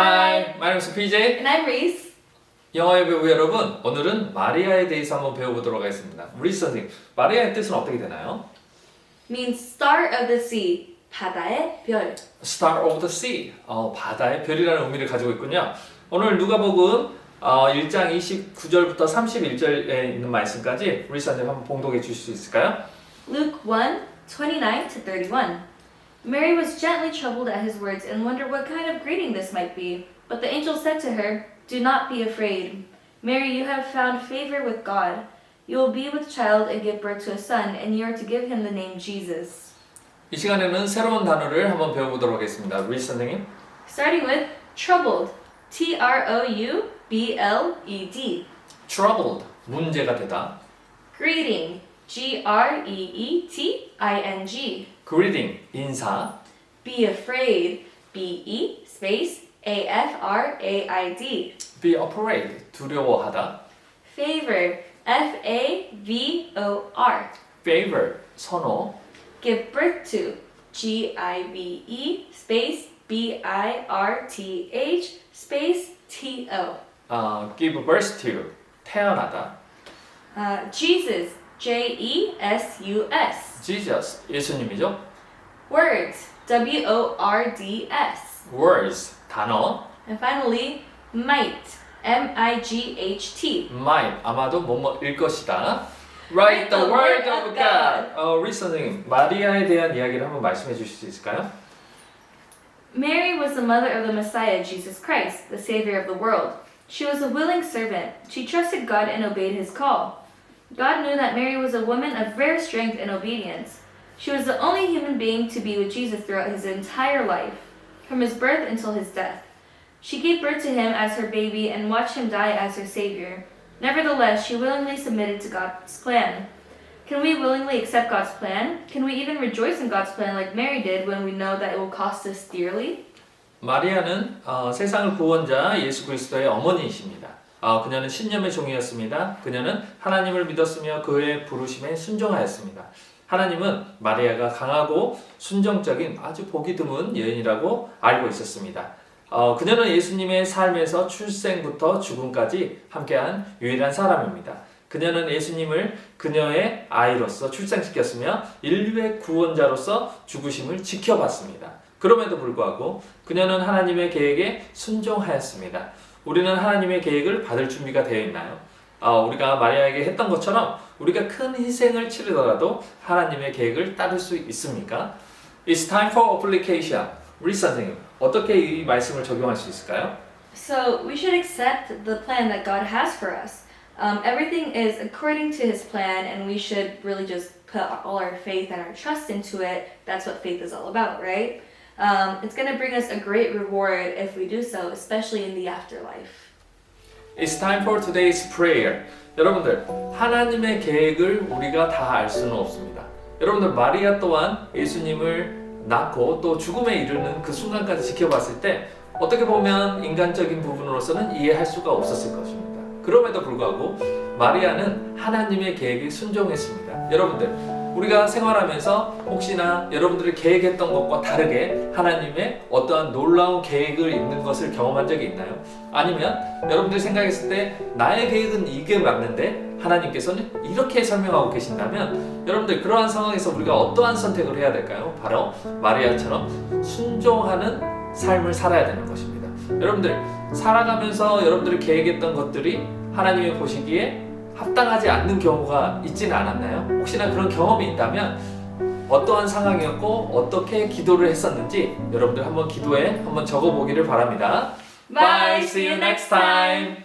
Hi, my name is PJ. And I'm Reese. 영어의 배우 여러분, 오늘은 마리아에 대해서 한번 배워보도록 하겠습니다. 우리 선생님, 마리아의 뜻은 어떻게 되나요? Means star of the sea. 바다의 별. Star of the Sea, 어, 바다의 별이라는 의미를 가지고 있군요. 오늘 누가복음 어, 1장 29절부터 31절에 있는 말씀까지 우리 선생님 한번 봉독해 주실 수 있을까요? Luke 1 29 to 31. Mary was gently troubled at his words and wondered what kind of greeting this might be. But the angel said to her, Do not be afraid. Mary, you have found favor with God. You will be with child and give birth to a son, and you are to give him the name Jesus. 이 시간에는 새로운 단어를 한번 배워보도록 하겠습니다. 우리 선생님. Starting with troubled. T R O U B L E D. Troubled, 문제가 되다. Greeting. G R E E T I N G. Greeting, 인사. Be afraid. B E space A F R A I D. Be afraid, 두려워하다. Favor. F A V O R. Favor, 선호. Give birth to. G I V E space B I R T H space T O. 어, give birth to, 태어나다. Uh, Jesus. J E S U S. Jesus, 예수님이죠. Words. W O R D S. Words, 단어. And finally, might. M I G H T. Might, 아마도 뭐뭐일 것이다. Write the word of God. 어, 우리 선생님, 마리아에 대한 이야기를 한번 말씀해 주실 수 있을까요? Mary was the mother of the Messiah, Jesus Christ, the Savior of the world. She was a willing servant. She trusted God and obeyed his call. God knew that Mary was a woman of rare strength and obedience. She was the only human being to be with Jesus throughout his entire life, from his birth until his death. She gave birth to him as her baby and watched him die as her Savior. Nevertheless, she willingly submitted to God's plan. Can we willingly accept God's plan? Can we even rejoice in God's plan like Mary did when we know that it will cost us dearly? 마리아는 어, 세상을 구원자 예수 그리스도의 어머니이십니다. 어, 그녀는 신념의 종이었습니다. 그녀는 하나님을 믿었으며 그의 부르심에 순종하였습니다. 하나님은 마리아가 강하고 순정적인 아주 보기 드문 여인이라고 알고 있었습니다. 어, 그녀는 예수님의 삶에서 출생부터 죽음까지 함께한 유일한 사람입니다. 그녀는 예수님을 그녀의 아이로서 출생시켰으며 인류의 구원자로서 죽으심을 지켜봤습니다. 그럼에도 불구하고 그녀는 하나님의 계획에 순종하였습니다. 우리는 하나님의 계획을 받을 준비가 되어 있나요? 어, 우리가 마리아에게 했던 것처럼 우리가 큰 희생을 치르더라도 하나님의 계획을 따를 수 있습니까? It's time for application. 우리 선생님, 어떻게 이 말씀을 적용할 수 있을까요? So we should accept the plan that God has for us. Um, everything is according to His plan, and we should really just put all our faith and our trust into it. That's what faith is all about, right? Um, it's going to bring us a great reward if we do so, especially in the afterlife. It's time for today's prayer. 여러분들, 하나님의 계획을 우리가 다 알 수는 없습니다. 여러분들, 마리아 또한 예수님을 낳고 또 죽음에 이르는 그 순간까지 지켜봤을 때 어떻게 보면 인간적인 부분으로서는 이해할 수가 없었을 것입니다. 그럼에도 불구하고 마리아는 하나님의 계획에 순종했습니다. 여러분들, 우리가 생활하면서 혹시나 여러분들이 계획했던 것과 다르게 하나님의 어떠한 놀라운 계획을 있는 것을 경험한 적이 있나요? 아니면 여러분들이 생각했을 때 나의 계획은 이게 맞는데 하나님께서는 이렇게 설명하고 계신다면 여러분들 그러한 상황에서 우리가 어떠한 선택을 해야 될까요? 바로 마리아처럼 순종하는 삶을 살아야 되는 것입니다. 여러분들 살아가면서 여러분들이 계획했던 것들이 하나님이 보시기에 합당하지 않는 경우가 있지는 않았나요? 혹시나 그런 경험이 있다면 어떠한 상황이었고 어떻게 기도를 했었는지 여러분들 한번 기도에 한번 적어보기를 바랍니다. Bye. See you next time.